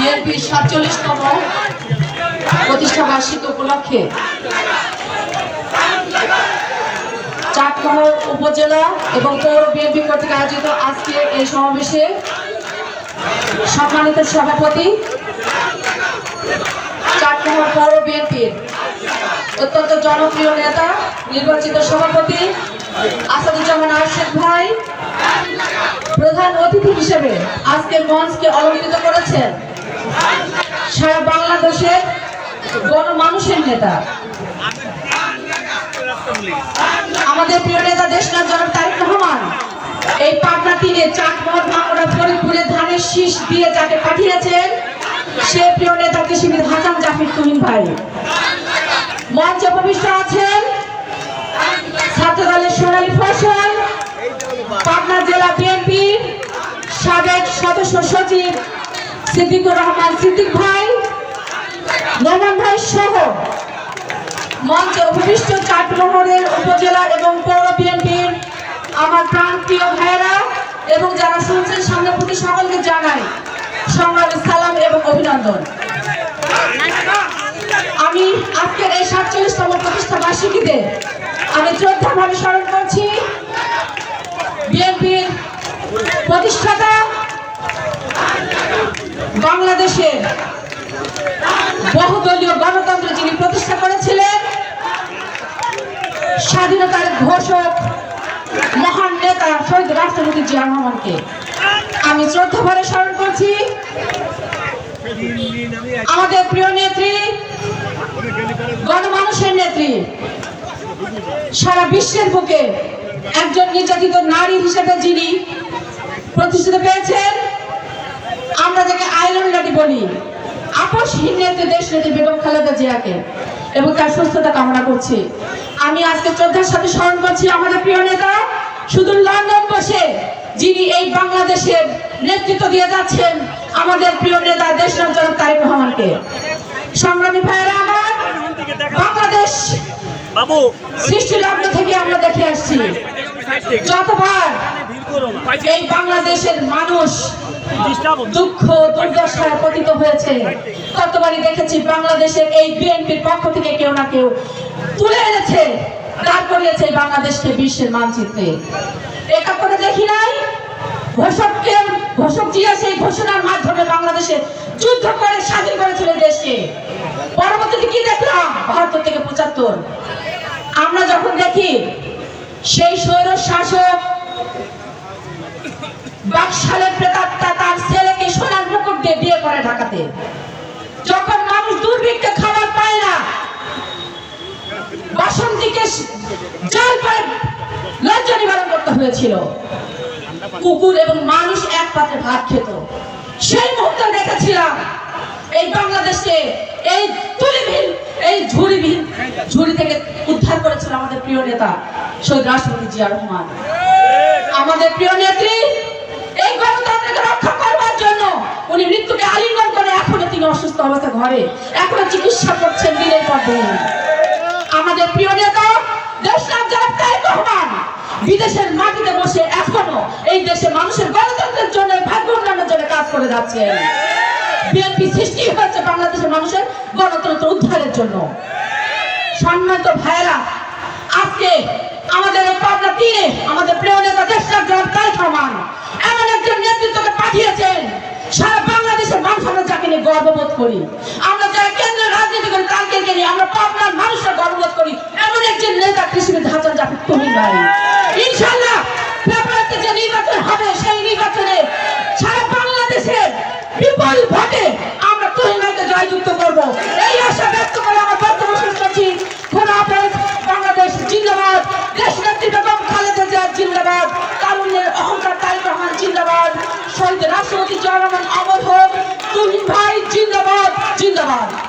বিএনপির সাতচল্লিশতম প্রতিষ্ঠা বার্ষিকী উপলক্ষে চাটমোহর উপজেলা এবং পৌর বিএনপি কর্তৃক আয়োজিত আজকে এই সমাবেশে সম্মানিত সভাপতি চাটমোহর পৌর বিএনপির অত্যন্ত জনপ্রিয় নেতা, নির্বাচিত সভাপতি আসাদুজ্জামান আরশেদ ভাই, প্রধান অতিথি হিসেবে আজকে মঞ্চকে অলঙ্কৃত করেছেন সারা বাংলাদেশের গণমানুষের নেতা। আমাদের প্রিয় নেতা দেশনাথ জনক তারেক রহমান, এই পাবনা তিনে চাটমোহর ভাঙড়া ফরিদপুরে ধানের শীষ দিয়ে যাকে পাঠিয়েছেন, সে প্রিয় নেতা কৃষিবিদ হাসান জাফির তুহিন ভাই। মঞ্চে উপবিষ্ট আছেন ছাত্র দলের সোনালী ফসল, পাবনা জেলা বিএনপি সাবেক সদস্য সচিব সিদ্দিকুর রহমান, সিদ্দিক ভাই, নোমান ভাই সহ মঞ্চে উপবিষ্ট চাটমোহরের উপজেলা এবং পৌর বিএনপির আমার প্রান্তীয় ভাইয়েরা এবং যারা শুনছেন সামনে প্রতি সকলকে জানাই সংগ্রামী, সালাম এবং অভিনন্দন। আমি আজকের এই সাতচল্লিশতম প্রতিষ্ঠা বার্ষিকীতে আমি শ্রদ্ধাভাবে স্মরণ করছি বিএনপির প্রতিষ্ঠাতা বাংলাদেশের বহুদলীয় গণতন্ত্র যিনি প্রতিষ্ঠা করেছিলেন, স্বাধীনতার ঘোষক মহান নেতা শহীদ রাষ্ট্রপতি জিয়া রহমানকে আমি শ্রদ্ধা ভরে স্মরণ করছি। আমাদের প্রিয় নেত্রী, গণমানুষের নেত্রী, সারা বিশ্বের বুকে একজন নির্যাতিত নারী হিসেবে যিনি প্রতিষ্ঠিত পেয়েছেন আমরা যাকে আইল্যান্ড লেডি বলি আপসহীন নেত্রী দেশ নেত্রী বেগম খালেদা জিয়াকে এবং তার সুস্থতা কামনা করছি। আমি আজকে শ্রদ্ধার সাথে স্মরণ করছি আমাদের প্রিয় নেতা শুধু লন্ডন বসে যিনি এই বাংলাদেশের নেতৃত্ব দিয়ে যাচ্ছেন আমাদের প্রিয় নেতা দেশনাথ জনক তারেক রহমানকে। সংগ্রামী ভাইয়েরা আমার বাংলাদেশ বাবু সৃষ্টি লগ্ন থেকে আমরা দেখে আসছি। যতবার এই বাংলাদেশের মানুষ দুঃখ, দুর্দশায় পতিত হয়েছে। ততবারই দেখেছি বাংলাদেশের এই বিএনপির পক্ষ থেকে কেউ না কেউ তুলে এনেছে, দাঁড় করিয়েছে বাংলাদেশকে বিশ্বের মানচিত্রে। একাত্তরে দেখি নাই, ঘোষককে, ঘোষক জিয়া সেই ঘোষণার মাধ্যমে বাংলাদেশে যুদ্ধ করে স্বাধীন করেছিল দেশকে। পরবর্তীতে কি দেখলাম? বাহাত্তর থেকে পঁচাত্তর। আমরা যখন দেখি, সেই স্বৈর শাসক বাকশালের প্রেতাত্মা ঢাকাতে যখন মানুষ দুর্ভিক্ষে খাবার পায় না, বাসন্তীকে জল পায় লজ্জা নিবারণ করতে হয়েছিল। কুকুর এবং মানুষ এক পাত্রে ভাত খেত। সেই মুহূর্তে দেখেছিলাম, এই বাংলাদেশে এই তুলিবিহীন, এই ঝুড়িবিহীন ঝুড়ি থেকে উদ্ধার করেছিল আমাদের প্রিয় নেতা শহীদ রাষ্ট্রপতি জিয়া রহমান। আমাদের প্রিয় নেত্রী এই গণতন্ত্রকে রক্ষা করবার জন্য উনি মৃত্যুকে আলিঙ্গন তিনি অসুস্থ অবস্থা ঘরে। এখনও চিকিৎসা করছেন দিনের পর দিন। আমাদের প্রিয় নেতা, দেশনাথ রহমান, বিদেশের মাটিতে বসে এখনও এই দেশে মানুষের গণতন্ত্রের জন্য ভাগ্য উন্নয়নের জন্য কাজ করে যাচ্ছেন। বিএনপি সৃষ্টি হয়েছে বাংলাদেশের মানুষের গণতন্ত্র উদ্ধারের জন্য। সম্মানিত ভাইয়েরা, আজকে আমাদের এই পাবনা তীরে আমাদের প্রিয় নেতা দেশনাথ তারেক রহমান, এমন একজন নেতৃত্বকে পাঠিয়েছেন সারা বাংলাদেশের মানুষ আমরা যাকে নিয়ে গর্ববোধ করি। আমরা যারা কেন্দ্রের রাজনীতি করি তাকে নিয়ে আমরা পাবনার মানুষরা গর্ববোধ করি। এমন একজন নেতা কৃষিবিদ হাসান জাফর তুহিন ভাই। ইনশাল্লাহ ফেব্রুয়ারিতে যে নির্বাচন হবে, সেই নির্বাচনে সারা বাংলাদেশের বিপুল ভোটে আমরা তুহিন ভাইকে জয়যুক্ত করব। এই আশা ব্যক্ত করে আমার বক্তব্য শেষ করছি বাংলাদেশ জিন্দাবাদ দেশ নেত্রী বেগম খালেদা জিয়া জিন্দাবাদ, কারুনের অহংকার তারেক রহমান জিন্দাবাদ, শহীদ রাষ্ট্রপতি জিয়া অমর হোক, তুহিন ভাই জিন্দাবাদ